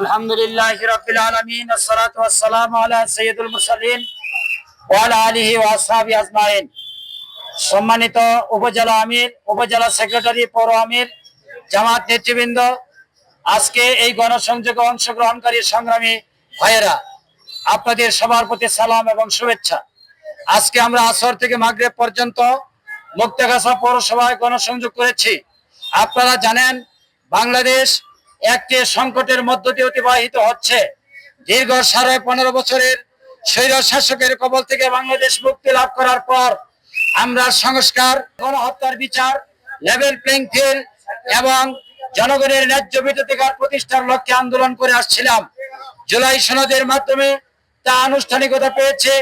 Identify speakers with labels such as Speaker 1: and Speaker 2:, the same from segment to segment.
Speaker 1: আলহামদুলিল্লাহ রবিল আলমিন সালাম আলা সৈয়দুল মুসালিন ওয়াল আলহি ওয়াসাবি আজমাইন। সম্মানিত উপজেলা আমির, উপজেলা সেক্রেটারি, পৌর আমির জামাত নেতৃবৃন্দ, আজকে এই গণসংযোগে অংশগ্রহণকারী সংগ্রামী ভাইয়েরা, আপনাদের সবার প্রতি সালাম এবং শুভেচ্ছা। আজকে আমরা আসর থেকে মাগরেব পর্যন্ত মুক্তাগাছা পৌরসভায় গণসংযোগ করেছি। আপনারা জানেন, বাংলাদেশ একটি সংকটের মধ্য দিয়ে অতিবাহিত হচ্ছে। দীর্ঘ সাড়ে পনেরো বছরের স্বৈর শাসকের কবল থেকে বাংলাদেশ মুক্তি লাভ করার পর আমরা সংস্কার, গণহত্যার বিচার, লেভেল প্লেইং ফিল্ড এবং জনগণের ন্যায্য বিদ্যুতিকার প্রতিষ্ঠার লক্ষ্যে আন্দোলন করে আসছিলাম। জুলাই সনদের মাধ্যমে তা আনুষ্ঠানিকতা পেয়েছে,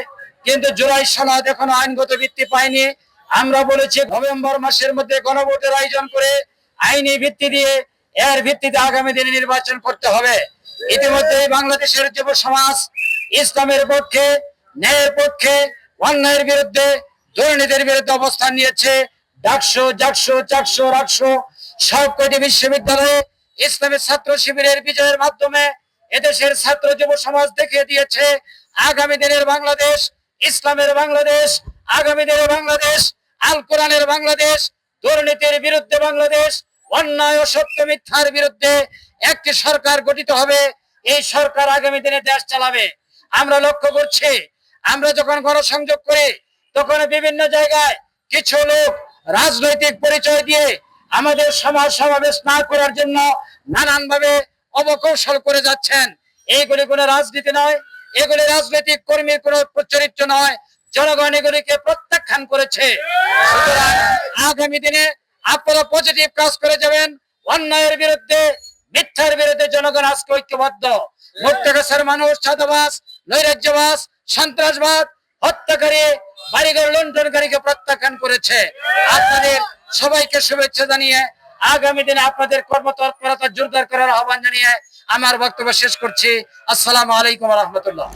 Speaker 1: কিন্তু জুলাই সনদ এখনও আইনগত ভিত্তি পায়নি। আমরা বলেছি, নভেম্বর মাসের মধ্যে গণভোটের আয়োজন করে আইনি ভিত্তি দিয়ে এর ভিত্তিতে আগামী দিনে নির্বাচন করতে হবে। ইতিমধ্যে বাংলাদেশের যুব সমাজ ইসলামের পক্ষে, ন্যায়ের পক্ষে, অন্যায়ের বিরুদ্ধে, দুর্নীতির বিরুদ্ধে অবস্থান নিয়েছে। ডাকসো, জাকসো, চাকসো, রাকসো সব কয়টি বিশ্ববিদ্যালয়ে ইসলামের ছাত্র শিবিরের বিজয়ের মাধ্যমে এদেশের ছাত্র যুব সমাজ দেখিয়ে দিয়েছে, আগামী দিনের বাংলাদেশ, ইসলামের বাংলাদেশ, আগামী দিনের বাংলাদেশ, আল কোরআনের বাংলাদেশ, দুর্নীতির বিরুদ্ধে বাংলাদেশ অন্যায় ও সত্য মিথ্যার বিরুদ্ধে একটি সরকার গঠিত হবে, এই সরকার আগামী দিনে দেশ চালাবে। আমরা লক্ষ্য করছি, আমরা যখন গণসংযোগ করি, তখন বিভিন্ন জায়গায় কিছু লোক রাজনৈতিক পরিচয় দিয়ে আমাদের সমাজ সমাবেশ না করার জন্য নানান ভাবে অবকৌশল করে যাচ্ছেন। এইগুলি কোনো রাজনীতি নয়, এগুলি রাজনৈতিক কর্মীর কোন চরিত্র নয়, জনগণ এগুলিকে প্রত্যাখ্যান করেছে। আগামী দিনে আপনারা পজিটিভ কাজ করে যাবেন। অন্যায়ের বিরুদ্ধে মিথ্যার বিরুদ্ধে জনগণ আজকে ঐক্যবদ্ধ। মুক্তগাছের মানুষ ছাদাবাস নৈরাজ্যবাস সন্ত্রাসবাদ হত্যাকারী বাড়িঘর লুণ্ঠনকারীকে প্রত্যাখ্যান করেছে। আপনাদের সবাইকে শুভেচ্ছা জানিয়ে আগামী দিনে আপনাদের কর্মতৎপরতা জোরদার করার আহ্বান জানিয়ে আমার বক্তব্য শেষ করছি। আসসালামু আলাইকুম রহমতুল্লাহ।